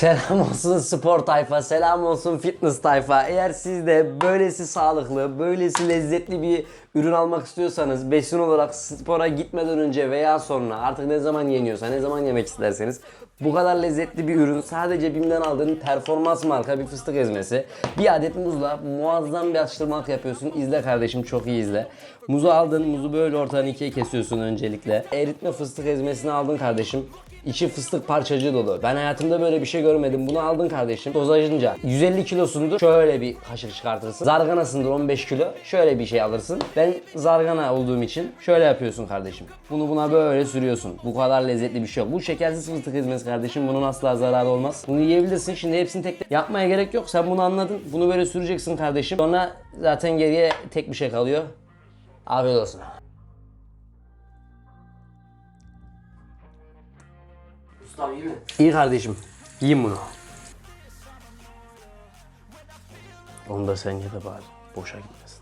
Selam olsun spor tayfa, selam olsun fitness tayfa. Eğer siz de böylesi sağlıklı, böylesi lezzetli bir ürün almak istiyorsanız besin olarak spora gitmeden önce veya sonra artık ne zaman yeniyorsa, ne zaman yemek isterseniz bu kadar lezzetli bir ürün sadece BİM'den aldığın performans marka bir fıstık ezmesi. Bir adet muzla muazzam bir atıştırmalık yapıyorsun. İzle kardeşim çok iyi izle. Muzu aldın, muzu böyle ortadan ikiye kesiyorsun öncelikle. Eritme fıstık ezmesini aldın kardeşim. İçi fıstık parçacığı dolu. Ben hayatımda böyle bir şey görmedim. Bunu aldın kardeşim. Dozajınca 150 kilosundur. Şöyle bir kaşık çıkartırsın. Zarganasındır 15 kilo. Şöyle bir şey alırsın. Ben zargana olduğum için şöyle yapıyorsun kardeşim. Bunu buna böyle sürüyorsun. Bu kadar lezzetli bir şey yok. Bu şekersiz fıstık ezmesi kardeşim. Bunun asla zararı olmaz. Bunu yiyebilirsin. Şimdi hepsini tek tek yapmaya gerek yok. Sen bunu anladın. Bunu böyle süreceksin kardeşim. Sonra zaten geriye tek bir şey kalıyor. Afiyet olsun. Ustam iyi mi? İyi kardeşim. Yiyin bunu. Onu da sen ye de bari. Boşa gitmesin.